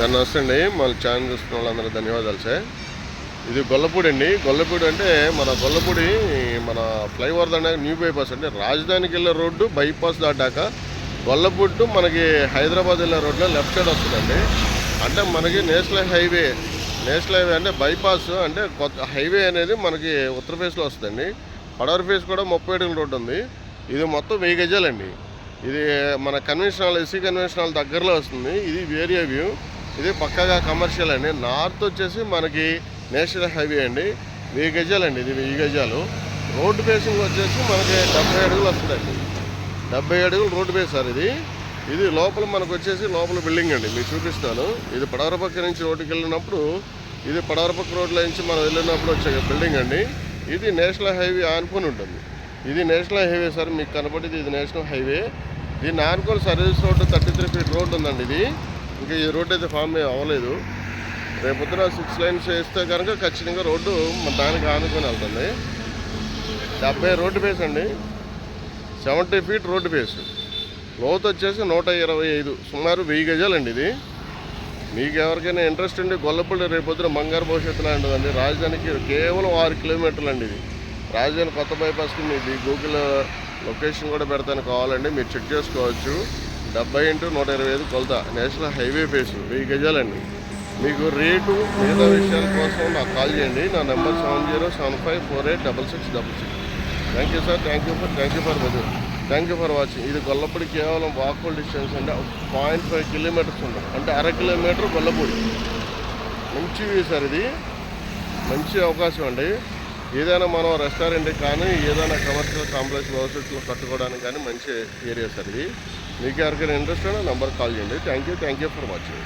Sir నమస్తే అండి మన ఛానల్ చూస్తున్న వాళ్ళందరూ ధన్యవాదాలు సార్. ఇది గొల్లపూడి అండి. గొల్లపూడి అంటే మన గొల్లపూడి మన ఫ్లైఓవర్ దాకా న్యూ బైపాస్ అంటే రాజధానికి వెళ్ళే రోడ్డు బైపాస్ దాటాక గొల్లపూడి టు మనకి హైదరాబాద్ వెళ్ళే రోడ్లో లెఫ్ట్ సైడ్ వస్తుందండి. అంటే మనకి నేషనల్ హైవే నేషనల్ హైవే అంటే బైపాస్ అంటే కొత్త హైవే అనేది మనకి ఉత్తర ఫేస్లో వస్తుందండి. పడవర ఫేస్ కూడా ముప్పై అడుగుల రోడ్డు ఉంది. ఇది మొత్తం వెయ్యి గజాలండి. ఇది మన కన్వెన్షనల్ ఎస్సీ కన్వెన్షనల్ దగ్గరలో వస్తుంది. ఇది వేరియా వ్యూ. ఇది పక్కగా కమర్షియల్ అండి. నార్త్ వచ్చేసి మనకి నేషనల్ హైవే అండి. వెయ్యి అండి ఇది వెయ్యి గజాలు. రోడ్డు బేసింగ్ వచ్చేసి మనకి డెబ్బై అడుగులు వస్తుందండి. డెబ్బై అడుగులు రోడ్డు బేస్ సార్ ఇది. ఇది లోపల మనకు వచ్చేసి లోపల బిల్డింగ్ అండి. మీకు చూపిస్తాను. ఇది పడవరపక్క నుంచి రోడ్డుకి వెళ్ళినప్పుడు ఇది పడవరపక్క రోడ్లో నుంచి మనం వెళ్ళినప్పుడు వచ్చే బిల్డింగ్ అండి. ఇది నేషనల్ హైవే ఆనుకొని ఉంటుంది. ఇది నేషనల్ హైవే సార్ మీకు కనపడేది ఇది నేషనల్ హైవే దీన్ని ఆనుకొని service road thirty three feet road ఉందండి ఇది. ఇంకా ఈ రోడ్డు అయితే ఫామ్ అవ్వలేదు. రేపొద్దున సిక్స్ లైన్స్ వేస్తే కనుక ఖచ్చితంగా రోడ్డు మన దానికి ఆనుకొని వెళ్తుంది. డెబ్బై రోడ్డు బేస్ అండి. Seventy feet road base. లోతు వచ్చేసి నూట ఇరవై ఐదు. సుమారు వెయ్యి గజాలండి ఇది. మీకు ఎవరికైనా ఇంట్రెస్ట్ ఉండి గొల్లపల్లి రేపొద్దున బంగారు భవిష్యత్తు లాంటిదండి. రాజధానికి కేవలం ఆరు కిలోమీటర్లు అండి ఇది. రాజధాని కొత్త బైపాస్కి మీది గూగుల్ లొకేషన్ కూడా పెడతాను కావాలండి. మీరు చెక్ చేసుకోవచ్చు. డెబ్బై ఇంటూ నూట ఇరవై ఐదు కొలత. నేషనల్ హైవే బేస్ వెయ్యి గజాలండి. మీకు రేటు మిగతా విషయాల కోసం నాకు కాల్ చేయండి. నా number seven zero seven five four eight double six double six. Thank you sir. Thank you for thank you for Madhu thank you for watching. ఇది గొల్లపూడి కేవలం వాకబుల్ డిస్టెన్స్ అంటే పాయింట్ ఫైవ్ కిలోమీటర్స్ ఉంటుంది. అంటే అర kilometre Gollapudi. మంచి sir ఇది. మంచి అవకాశం అండి. ఏదైనా మనం రెస్టారెంట్ కానీ ఏదైనా కమర్షియల్ కాంప్లెక్స్ భవిష్యత్తులో కట్టుకోవడానికి కానీ మంచి ఏరియా సార్ ఇది. మీకు ఎవరికైనా ఇంట్రెస్ట్ అయినా నంబర్ కాల్ చేయండి. Thank you thank you for watching